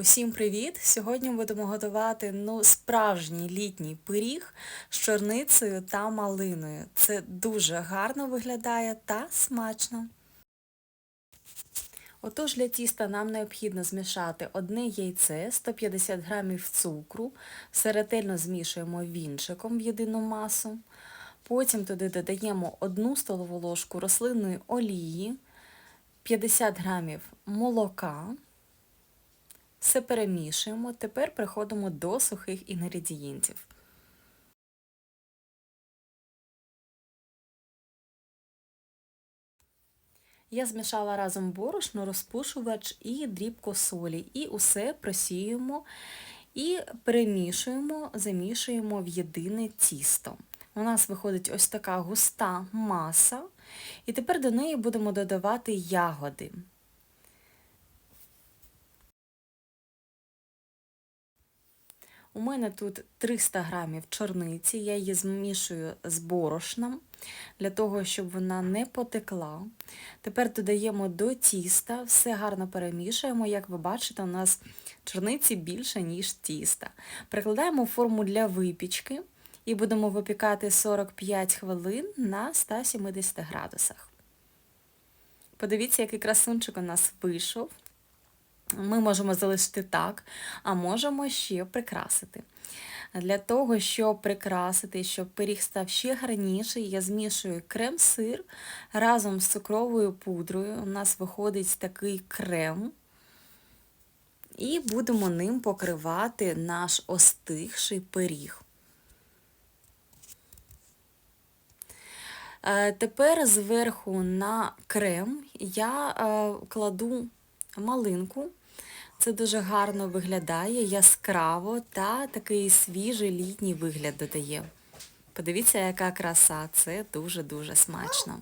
Усім привіт! Сьогодні будемо готувати ну, справжній літній пиріг з чорницею та малиною. Це дуже гарно виглядає та смачно. Отож для тіста нам необхідно змішати одне яйце, 150 г цукру, все ретельно змішуємо вінчиком в єдину масу. Потім туди додаємо 1 столову ложку рослинної олії, 50 г молока. Все перемішуємо. Тепер переходимо до сухих інгредієнтів. Я змішала разом борошно, розпушувач і дрібку солі. І усе просіюємо і перемішуємо, замішуємо в єдине тісто. У нас виходить ось така густа маса. І тепер до неї будемо додавати ягоди. У мене тут 300 грамів чорниці, я її змішую з борошном, для того, щоб вона не потекла. Тепер додаємо до тіста, все гарно перемішуємо. Як ви бачите, у нас чорниці більше, ніж тіста. Прикладаємо форму для випічки і будемо випікати 45 хвилин на 170 градусах. Подивіться, який красунчик у нас вийшов. Ми можемо залишити так, а можемо ще прикрасити. Для того, щоб прикрасити, щоб пиріг став ще гарніший, я змішую крем-сир разом з цукровою пудрою. У нас виходить такий крем. І будемо ним покривати наш остигший пиріг. Е, тепер зверху на крем я е, кладу малинку. Це дуже гарно виглядає, яскраво та такий свіжий літній вигляд додає. Подивіться, яка краса, це дуже-дуже смачно.